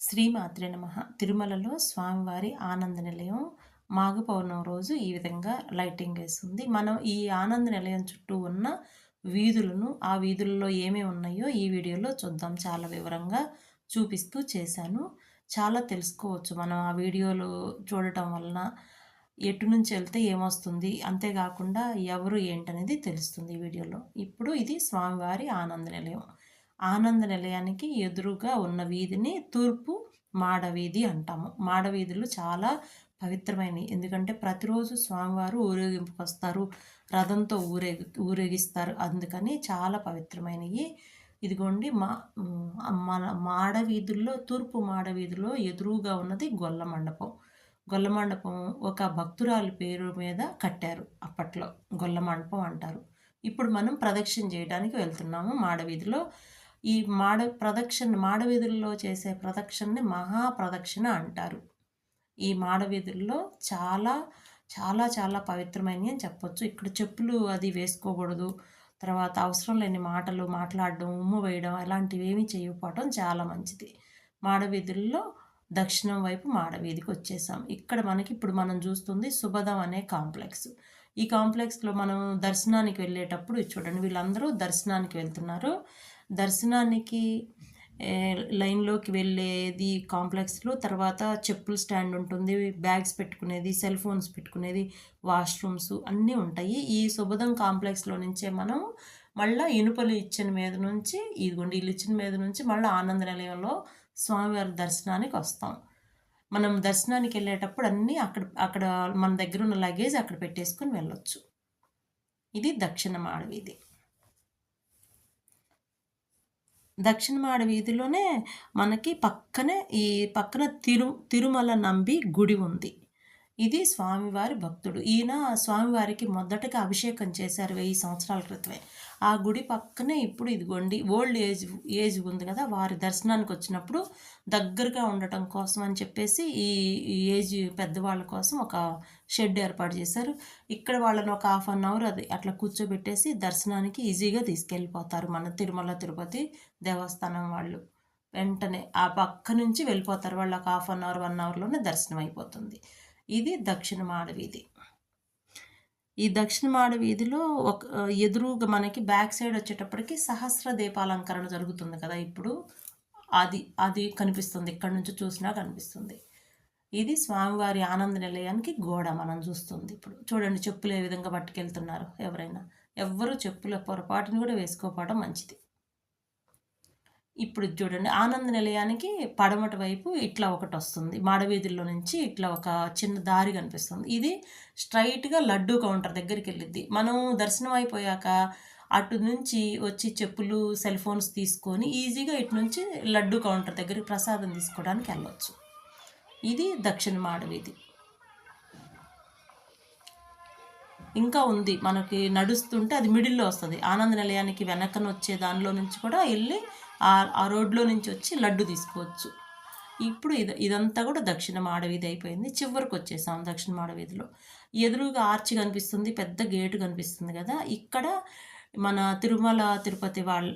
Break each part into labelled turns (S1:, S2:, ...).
S1: శ్రీమాత్రే నమ. తిరుమలలో స్వామివారి ఆనంద నిలయం మాఘ పౌర్ణమి రోజు ఈ విధంగా లైటింగ్ వేస్తుంది. మనం ఈ ఆనంద నిలయం చుట్టూ ఉన్న వీధులను ఆ వీధుల్లో ఏమేమి ఉన్నాయో ఈ వీడియోలో చూద్దాం. చాలా వివరంగా చూపిస్తూ చేశాను. చాలా తెలుసుకోవచ్చు. మనం ఆ వీడియోలు చూడటం వలన ఎటు నుంచి వెళ్తే ఏమొస్తుంది అంతేకాకుండా ఎవరు ఏంటనేది తెలుస్తుంది ఈ వీడియోలో. ఇప్పుడు ఇది స్వామివారి ఆనంద నిలయం. ఆనంద నిలయానికి ఎదురుగా ఉన్న వీధిని తూర్పు మాడవీధి అంటాము. మాడవీధులు చాలా పవిత్రమైనవి. ఎందుకంటే ప్రతిరోజు స్వామివారు ఊరేగింపుకు వస్తారు. రథంతో ఊరేగి ఊరేగిస్తారు. అందుకని చాలా పవిత్రమైనవి. ఇదిగోండి మా మన మాడవీధుల్లో తూర్పు మాడవీధిలో ఎదురుగా ఉన్నది గొల్ల మండపం గొల్ల మండపం ఒక భక్తురాలి పేరు మీద కట్టారు అప్పట్లో. గొల్ల మండపం అంటారు. ఇప్పుడు మనం ప్రదక్షిణ చేయడానికి వెళ్తున్నాము మాడవీధిలో. ఈ మాడ ప్రదక్షిణ మాడవీధుల్లో చేసే ప్రదక్షిణని మహాప్రదక్షిణ అంటారు. ఈ మాడవీధుల్లో చాలా చాలా చాలా పవిత్రమైనవి అని చెప్పొచ్చు. ఇక్కడ చెప్పులు అది వేసుకోకూడదు. తర్వాత అవసరం లేని మాటలు మాట్లాడడం ఉమ్ము వేయడం అలాంటివి ఏమీ చేయకపోవడం చాలా మంచిది. మాడవీధుల్లో దక్షిణం వైపు మాడవీధికి వచ్చేసాం. ఇక్కడ మనకి ఇప్పుడు మనం చూస్తుంది సుభదం అనే కాంప్లెక్స్. ఈ కాంప్లెక్స్లో మనం దర్శనానికి వెళ్ళేటప్పుడు చూడండి వీళ్ళందరూ దర్శనానికి వెళ్తున్నారు. దర్శనానికి లైన్లోకి వెళ్ళేది కాంప్లెక్స్లో తర్వాత చెప్పుల స్టాండ్ ఉంటుంది బ్యాగ్స్ పెట్టుకునేది సెల్ ఫోన్స్ పెట్టుకునేది వాష్రూమ్స్ అన్నీ ఉంటాయి. ఈ శుభదం కాంప్లెక్స్లో నుంచే మనం మళ్ళీ ఇనుపలు ఇచ్చిన మీద నుంచి ఇదిగోండి ఇల్లు ఇచ్చిన మీద నుంచి మళ్ళీ ఆనంద నిలయంలో స్వామివారి దర్శనానికి వస్తాం. మనం దర్శనానికి వెళ్ళేటప్పుడు అన్నీ అక్కడ అక్కడ మన దగ్గర ఉన్న లగేజ్ అక్కడ పెట్టేసుకొని వెళ్ళొచ్చు. ఇది దక్షిణ మాడవీధి దక్షిణ మాడ వీధిలోనే మనకి పక్కనే ఈ పక్కన తిరు తిరుమల నంబి గుడి ఉంది. ఇది స్వామివారి భక్తుడు. ఈయన స్వామివారికి మొదటగా అభిషేకం చేశారు వెయ్యి సంవత్సరాల క్రితమే. ఆ గుడి పక్కనే ఇప్పుడు ఇదిగోండి ఓల్డ్ ఏజ్ ఏజ్ ఉంది కదా వారి దర్శనానికి వచ్చినప్పుడు దగ్గరగా ఉండటం కోసం అని చెప్పేసి ఈ ఏజ్ పెద్దవాళ్ళ కోసం ఒక షెడ్ ఏర్పాటు చేశారు. ఇక్కడ వాళ్ళని ఒక హాఫ్ అన్ అవర్ అది అట్లా కూర్చోబెట్టేసి దర్శనానికి ఈజీగా తీసుకెళ్ళిపోతారు మన తిరుమల తిరుపతి దేవస్థానం వాళ్ళు. వెంటనే ఆ పక్క నుంచి వెళ్ళిపోతారు. వాళ్ళు ఒక హాఫ్ అన్ అవర్ వన్ అవర్లోనే దర్శనం అయిపోతుంది. ఇది దక్షిణ మాడవీధి ఈ దక్షిణ మాడ వీధిలో ఒక ఎదురుగా మనకి బ్యాక్ సైడ్ వచ్చేటప్పటికి సహస్ర దీపాలంకరణ జరుగుతుంది కదా ఇప్పుడు. అది అది కనిపిస్తుంది. ఇక్కడ నుంచి చూసినా కనిపిస్తుంది. ఇది స్వామివారి ఆనంద నిలయానికి గోడ మనం చూస్తుంది ఇప్పుడు. చూడండి చెప్పులు ఏ విధంగా పట్టుకెళ్తున్నారు ఎవరైనా. ఎవ్వరూ చెప్పుల పొరపాటుని కూడా వేసుకోకపోవడం మంచిది. ఇప్పుడు చూడండి ఆనంద నిలయానికి పడమటి వైపు ఇట్లా ఒకటి వస్తుంది. మాడవీధుల్లో నుంచి ఇట్లా ఒక చిన్న దారి కనిపిస్తుంది. ఇది స్ట్రైట్గా లడ్డు కౌంటర్ దగ్గరికి వెళ్ళిద్ది. మనం దర్శనం అయిపోయాక అటు నుంచి వచ్చి చెప్పులు సెల్ ఫోన్స్ తీసుకొని ఈజీగా ఇటు నుంచి లడ్డు కౌంటర్ దగ్గరికి ప్రసాదం తీసుకోవడానికి వెళ్ళవచ్చు ఇది దక్షిణ మాడవీధి. ఇంకా ఉంది. మనకి నడుస్తుంటే అది మిడిల్లో వస్తుంది. ఆనంద నిలయానికి వెనకన వచ్చే దానిలో నుంచి కూడా వెళ్ళి ఆ రోడ్లో నుంచి వచ్చి లడ్డు తీసుకోవచ్చు. ఇప్పుడు ఇది ఇదంతా కూడా దక్షిణ మాడవీధి అయిపోయింది. చివరికి వచ్చేసాం దక్షిణ మాడవీధిలో. ఎదురుగా ఆర్చి కనిపిస్తుంది పెద్ద గేటు కనిపిస్తుంది కదా. ఇక్కడ మన తిరుమల తిరుపతి వాళ్ళ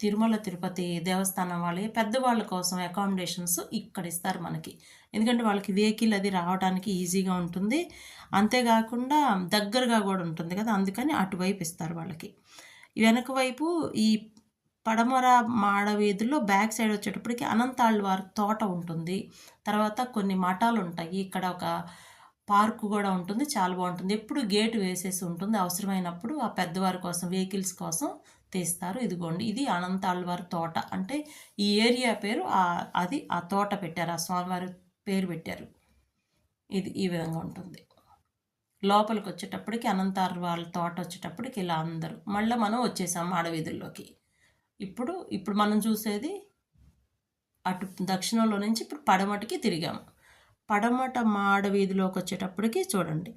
S1: తిరుమల తిరుపతి దేవస్థానం వాళ్ళే పెద్దవాళ్ళ కోసం అకామిడేషన్స్ ఇక్కడ ఇస్తారు మనకి. ఎందుకంటే వాళ్ళకి వెహికల్ అది రావడానికి ఈజీగా ఉంటుంది. అంతేకాకుండా దగ్గరగా కూడా ఉంటుంది కదా. అందుకని అటువైపు ఇస్తారు వాళ్ళకి. వెనక వైపు ఈ పడమర మాడ వీధుల్లో బ్యాక్ సైడ్ వచ్చేటప్పటికి అనంతాళ్ళ వారి తోట ఉంటుంది. తర్వాత కొన్ని మఠాలు ఉంటాయి ఇక్కడ ఒక పార్క్ కూడా ఉంటుంది. చాలా బాగుంటుంది. ఎప్పుడు గేటు వేసేసి ఉంటుంది. అవసరమైనప్పుడు ఆ పెద్దవారి కోసం వెహికల్స్ కోసం తీస్తారు. ఇదిగోండి. ఇది అనంతాళ్ళవారి తోట. అంటే ఈ ఏరియా పేరు అది ఆ తోట పెట్టారు. ఆ స్వామివారి పేరు పెట్టారు. ఇది ఈ విధంగా ఉంటుంది. లోపలికి వచ్చేటప్పటికి అనంతారు వాళ్ళ తోట వచ్చేటప్పటికి ఇలా అందరూ మళ్ళీ మనం వచ్చేసాం అడవీధుల్లోకి ఇప్పుడు ఇప్పుడు మనం చూసేది అటు దక్షిణంలో నుంచి ఇప్పుడు పడమటికి తిరిగాము. పడమట మాడ వీధిలోకి వచ్చేటప్పటికి చూడండి.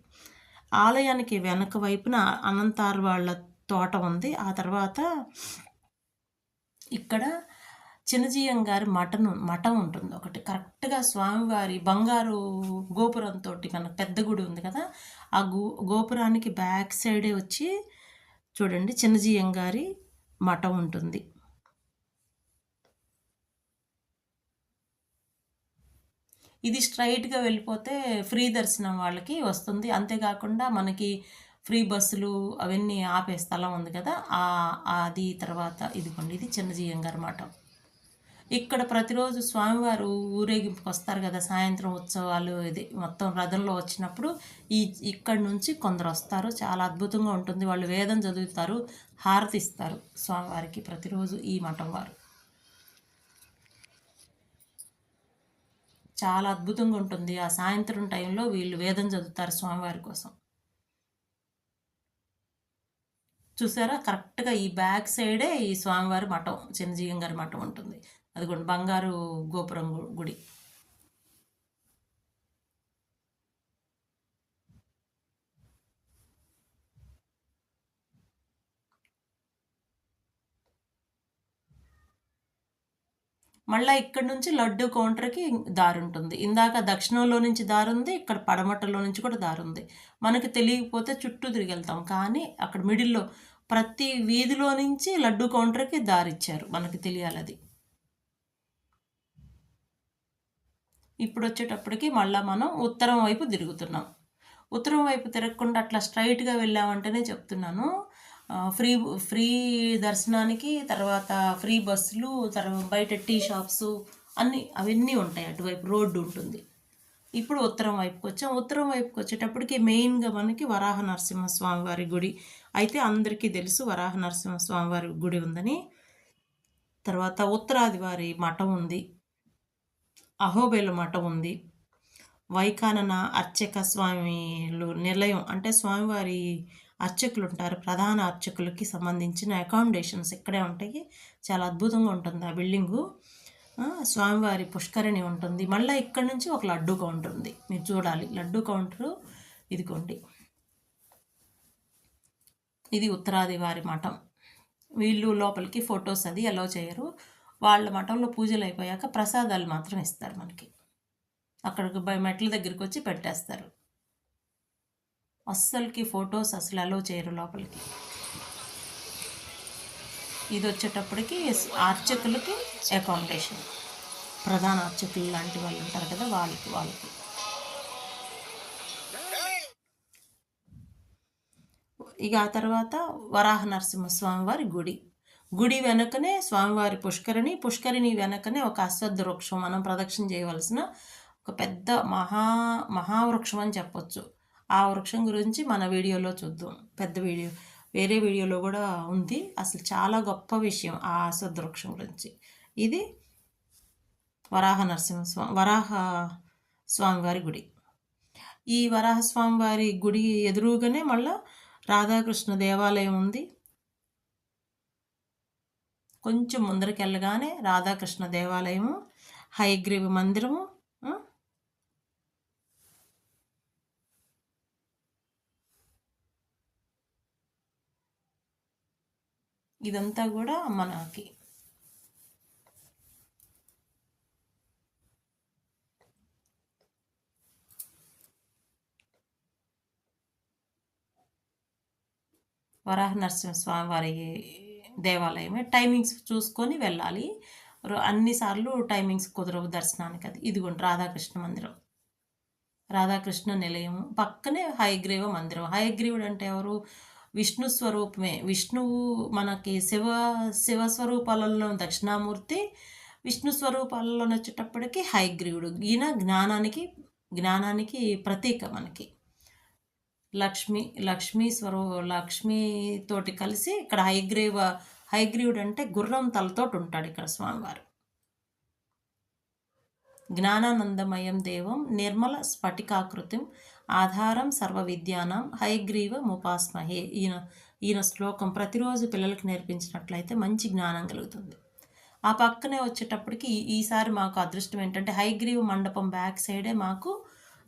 S1: ఆలయానికి వెనక వైపున అనంతార్ వాళ్ళ తోట ఉంది. ఆ తర్వాత ఇక్కడ చిన్నజీయం గారి మఠం మఠం ఉంటుంది. ఒకటి కరెక్ట్గా స్వామివారి బంగారు గోపురంతో కనుక పెద్ద గుడి ఉంది కదా ఆ గో గోపురానికి బ్యాక్ సైడే వచ్చి చూడండి చిన్నజీయం గారి మఠం ఉంటుంది. ఇది స్ట్రైట్గా వెళ్ళిపోతే ఫ్రీ దర్శనం వాళ్ళకి వస్తుంది. అంతేకాకుండా మనకి ఫ్రీ బస్సులు అవన్నీ ఆపే స్థలం ఉంది కదా అది తర్వాత ఇదిగోండి ఇది చిన్నజీయం గారి మఠం. ఇక్కడ ప్రతిరోజు స్వామివారు ఊరేగింపుకి వస్తారు కదా సాయంత్రం ఉత్సవాలు ఇది మొత్తం రథంలో వచ్చినప్పుడు ఈ ఇక్కడ నుంచి కొందరు వస్తారు. చాలా అద్భుతంగా ఉంటుంది. వాళ్ళు వేదం చదువుతారు హారతి ఇస్తారు స్వామివారికి ప్రతిరోజు ఈ మఠం వారు. చాలా అద్భుతంగా ఉంటుంది. ఆ సాయంత్రం టైంలో వీళ్ళు వేదం చదువుతారు స్వామివారి కోసం. చూసారా? కరెక్ట్గా ఈ బ్యాక్ సైడే ఈ స్వామివారి మఠం చిన్నజీవం గారి మఠం ఉంటుంది. అది బంగారు గోపురం గుడి. మళ్ళీ ఇక్కడ నుంచి లడ్డు కౌంటర్కి దారి ఉంటుంది. ఇందాక దక్షిణంలో నుంచి దారి ఉంది ఇక్కడ పడమట్టలో నుంచి కూడా దారి ఉంది. మనకి తెలియకపోతే చుట్టూ తిరిగి వెళ్తాం. కానీ అక్కడ మిడిల్లో ప్రతి వీధిలో నుంచి లడ్డు కౌంటర్కి దారి ఇచ్చారు. మనకి తెలియాలి ఇప్పుడు వచ్చేటప్పటికి మళ్ళీ మనం ఉత్తరం వైపు తిరుగుతున్నాం. ఉత్తరం వైపు తిరగకుండా అట్లా స్ట్రైట్గా వెళ్ళామంటేనే చెప్తున్నాను. ఫ్రీ ఫ్రీ దర్శనానికి తర్వాత ఫ్రీ బస్సులు తర్వాత బయట టీ షాప్స్ అన్నీ అవన్నీ ఉంటాయి అటువైపు రోడ్డు ఉంటుంది. ఇప్పుడు ఉత్తరం వైపుకి వచ్చాం ఉత్తరం వైపుకి వచ్చేటప్పటికి మెయిన్గా మనకి వరాహ నరసింహస్వామి వారి గుడి. అయితే అందరికీ తెలుసు వరాహ నరసింహస్వామి వారి గుడి ఉందని. తర్వాత ఉత్తరాది వారి మఠం ఉంది. అహోబేలు మఠం ఉంది. వైకానన అర్చక స్వామిలు నిలయం అంటే స్వామివారి అర్చకులు ఉంటారు ప్రధాన అర్చకులకి సంబంధించిన అకామిడేషన్స్ ఇక్కడే ఉంటాయి. చాలా అద్భుతంగా ఉంటుంది ఆ బిల్డింగు. స్వామివారి పుష్కరిణి ఉంటుంది. మళ్ళీ ఇక్కడ నుంచి ఒక లడ్డు కౌంటర్ ఉంది. మీరు చూడాలి. లడ్డు కౌంటరు ఇదిగోండి. ఇది ఉత్తరాది వారి మఠం. వీళ్ళు లోపలికి ఫొటోస్ అది అలో చేయరు. వాళ్ళ మఠంలో పూజలు అయిపోయాక ప్రసాదాలు మాత్రం ఇస్తారు మనకి. అక్కడికి మెట్ల దగ్గరికి వచ్చి పెట్టేస్తారు. అస్సలకి ఫొటోస్ అసలు అలో చేయరు లోపలికి. ఇది వచ్చేటప్పటికి అర్చకులకి అకామిడేషన్ ప్రధాన అర్చకులు లాంటి వాళ్ళు ఉంటారు కదా వాళ్ళకి వాళ్ళకి. ఇక ఆ తర్వాత వరాహ నరసింహస్వామి వారి గుడి. గుడి వెనకనే స్వామివారి పుష్కరిణి పుష్కరిణి వెనకనే ఒక అశ్వద్ధ వృక్షం మనం ప్రదక్షిణ చేయవలసిన ఒక పెద్ద మహా మహావృక్షం అని చెప్పొచ్చు. ఆ వృక్షం గురించి మన వీడియోలో చూద్దాం. పెద్ద వీడియో. వేరే వీడియోలో కూడా ఉంది. అసలు చాలా గొప్ప విషయం ఆ అశ్వద్ధ వృక్షం గురించి. ఇది వరాహ నరసింహస్వామి వరాహ స్వామివారి గుడి. ఈ వరాహ స్వామివారి గుడి ఎదురుగానే మళ్ళా రాధాకృష్ణ దేవాలయం ఉంది. కొంచెం ముందరికెళ్ళగానే రాధాకృష్ణ దేవాలయము హైగ్రీవ్ మందిరము ఇదంతా కూడా మనకి వరాహ నరసింహ స్వామి వారి దేవాలయమే. టైమింగ్స్ చూసుకొని వెళ్ళాలి. అన్నిసార్లు టైమింగ్స్ కుదరవు దర్శనానికి. అది ఇదిగోండి రాధాకృష్ణ మందిరం. రాధాకృష్ణ నిలయం పక్కనే హయగ్రీవ మందిరం. హయగ్రీవుడు అంటే ఎవరు? విష్ణు స్వరూపమే. విష్ణువు మనకి శివ శివ స్వరూపాలలో దక్షిణామూర్తి. విష్ణు స్వరూపాలలో వచ్చేటప్పటికి హైగ్రీవుడు ఈయన జ్ఞానానికి జ్ఞానానికి ప్రతీక మనకి. లక్ష్మి లక్ష్మీ స్వరూ లక్ష్మీతోటి కలిసి ఇక్కడ హైగ్రీవ హైగ్రీవుడు అంటే గుర్రం తలతోటి ఉంటాడు ఇక్కడ స్వామివారు. జ్ఞానానందమయం దేవం నిర్మల స్ఫటికాకృతిం ఆధారం సర్వ విద్యానం హైగ్రీవ ముపాస్మహే. ఈయన ఈయన శ్లోకం ప్రతిరోజు పిల్లలకి నేర్పించినట్లయితే మంచి జ్ఞానం కలుగుతుంది. ఆ పక్కనే వచ్చేటప్పటికి ఈసారి మాకు అదృష్టం ఏంటంటే హైగ్రీవ మండపం బ్యాక్ సైడే మాకు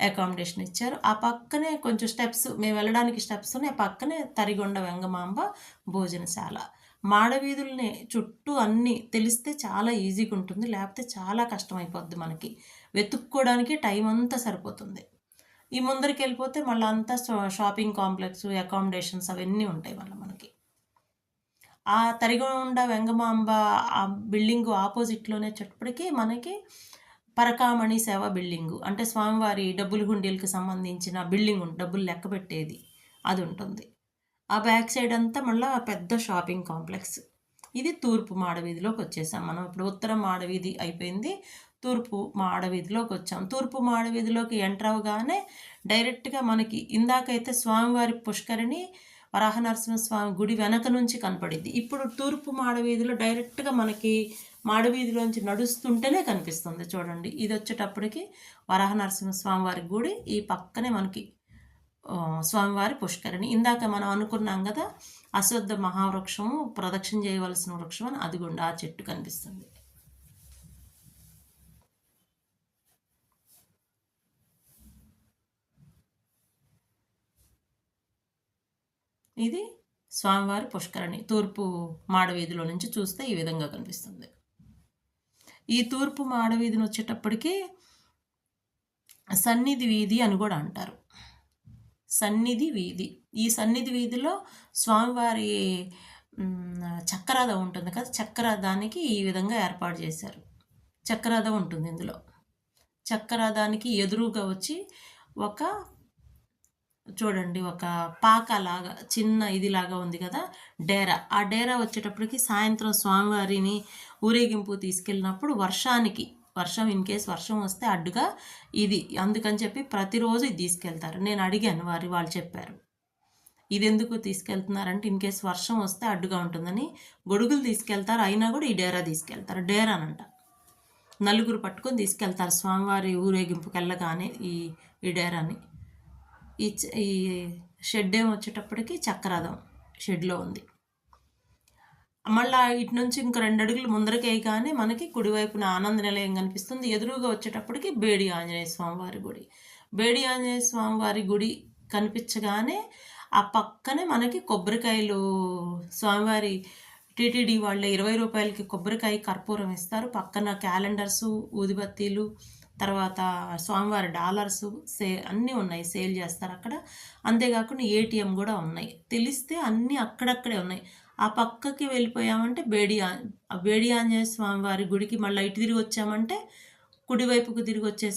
S1: అకామిడేషన్ ఇచ్చారు. ఆ పక్కనే కొంచెం స్టెప్స్ మేము వెళ్ళడానికి స్టెప్స్ ఉన్నాయి. పక్కనే తరిగొండ వెంగమాంబ భోజనశాల. మాడవీధుల్ని చుట్టూ అన్నీ తెలిస్తే చాలా ఈజీగా ఉంటుంది. లేకపోతే చాలా కష్టమైపోద్ది మనకి. వెతుక్కోవడానికి టైం అంతా సరిపోతుంది. ఈ ముందరికి వెళ్ళిపోతే మళ్ళీ అంతా షాపింగ్ కాంప్లెక్స్ అకామిడేషన్స్ అవన్నీ ఉంటాయి మళ్ళీ మనకి. ఆ తరిగొండ వెంగమాంబ ఆ బిల్డింగ్ ఆపోజిట్లోనే చెప్పటికి మనకి పరకామణి సేవ బిల్డింగు. అంటే స్వామివారి డబ్బులు హుండీలకు సంబంధించిన బిల్డింగ్ డబ్బులు లెక్క పెట్టేది. అది ఉంటుంది. ఆ బ్యాక్ సైడ్ అంతా మళ్ళీ పెద్ద షాపింగ్ కాంప్లెక్స్. ఇది తూర్పు మాడవీధిలోకి వచ్చేసాం మనం. ఇప్పుడు ఉత్తర మాడవీధి అయిపోయింది. తూర్పు మాడవీధిలోకి వచ్చాం. తూర్పు మాడవీధిలోకి ఎంటర్ అవగానే డైరెక్ట్గా మనకి ఇందాకైతే స్వామివారి పుష్కరిణి వరాహనరసింహస్వామి గుడి వెనక నుంచి కనపడింది ఇప్పుడు తూర్పు మాడవీధిలో డైరెక్ట్గా మనకి మాడవీధిలోంచి నడుస్తుంటేనే కనిపిస్తుంది. చూడండి ఇది వచ్చేటప్పటికి వరాహనరసింహస్వామి వారి గుడి. ఈ పక్కనే మనకి స్వామివారి పుష్కరిణి. ఇందాక మనం అనుకున్నాం కదా అశ్వద్ధ మహావృక్షము ప్రదక్షిణ చేయవలసిన వృక్షం అని. అదిగోండి ఆ చెట్టు కనిపిస్తుంది. ఇది స్వామివారి పుష్కరిణి. తూర్పు మాడవీధిలో నుంచి చూస్తే ఈ విధంగా కనిపిస్తుంది. ఈ తూర్పు మాడవీధిని వచ్చేటప్పటికి సన్నిధి వీధి అని కూడా అంటారు. సన్నిధి వీధి. ఈ సన్నిధి వీధిలో స్వామివారి చక్రరథం ఉంటుంది కదా చక్రరథానికి ఈ విధంగా ఏర్పాటు చేశారు. చక్రరథం ఉంటుంది ఇందులో. చక్రరథానికి ఎదురుగా వచ్చి ఒక చూడండి ఒక పాకలాగా చిన్న ఇదిలాగా ఉంది కదా డేరా. ఆ డేరా వచ్చేటప్పటికి సాయంత్రం స్వామివారిని ఊరేగింపు తీసుకెళ్ళినప్పుడు వర్షానికి వర్షం ఇన్ కేస్ వర్షం వస్తే అడ్డుగా ఇది అందుకని చెప్పి ప్రతిరోజు ఇది తీసుకెళ్తారు. నేను అడిగాను వారి వాళ్ళు చెప్పారు. ఇది ఎందుకు తీసుకెళ్తున్నారంటే ఇన్ కేస్ వర్షం వస్తే అడ్డుగా ఉంటుందని. గొడుగులు తీసుకెళ్తారు అయినా కూడా ఈ డేరా తీసుకెళ్తారు. డేరానంట నలుగురు పట్టుకొని తీసుకెళ్తారు స్వామివారి ఊరేగింపుకి వెళ్ళగానే ఈ ఈ డేరాని. ఈ ఈ షెడ్ ఏమి వచ్చేటప్పటికి చక్రాదం షెడ్లో ఉంది. మళ్ళీ ఇటు నుంచి ఇంకా రెండు అడుగులు ముందరకి వేయగానే మనకి కుడివైపున ఆనంద నిలయం కనిపిస్తుంది. ఎదురుగా వచ్చేటప్పటికి బేడి ఆంజనేయ స్వామివారి గుడి. బేడి ఆంజనేయ స్వామివారి గుడి కనిపించగానే ఆ పక్కనే మనకి కొబ్బరికాయలు స్వామివారి టీటీడీ వాళ్ళ ఇరవై రూపాయలకి కొబ్బరికాయ కర్పూరం ఇస్తారు. పక్కన క్యాలెండర్సు ఊదిబత్తీలు తర్వాత స్వామివారి డాలర్స్ సే అన్నీ ఉన్నాయి సేల్ చేస్తారు అక్కడ. అంతేకాకుండా ఏటీఎం కూడా ఉన్నాయి. తెలిస్తే అన్నీ అక్కడక్కడే ఉన్నాయి. ఆ పక్కకి వెళ్ళిపోయామంటే బేడి బేడి ఆంజనేయ స్వామివారి గుడికి మళ్ళీ ఇటు తిరిగి వచ్చామంటే కుడివైపుకు తిరిగి వచ్చే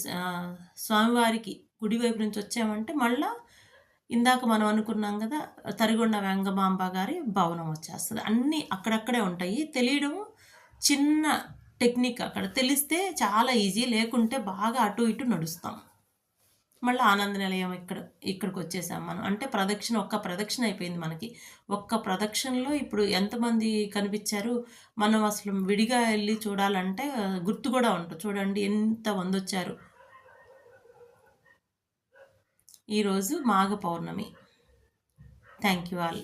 S1: స్వామివారికి కుడివైపు నుంచి వచ్చామంటే మళ్ళీ ఇందాక మనం అనుకున్నాం కదా తరిగొండ వెంగమాంబ గారి భవనం వచ్చేస్తుంది. అన్నీ అక్కడక్కడే ఉంటాయి. తెలియడం చిన్న టెక్నిక్ అక్కడ. తెలిస్తే చాలా ఈజీ లేకుంటే బాగా అటు ఇటు నడుస్తాం. మళ్ళీ ఆనంద నిలయం ఇక్కడ ఇక్కడికి వచ్చేసాం మనం. అంటే ప్రదక్షిణ ఒక్క ప్రదక్షిణ అయిపోయింది మనకి. ఒక్క ప్రదక్షిణలో ఇప్పుడు ఎంతమంది కనిపించారు? మనం అసలు విడిగా వెళ్ళి చూడాలంటే గుర్తు కూడా ఉంటుంది. చూడండి ఎంత మంది వచ్చారు? ఈరోజు Magha Purnima. Thank you all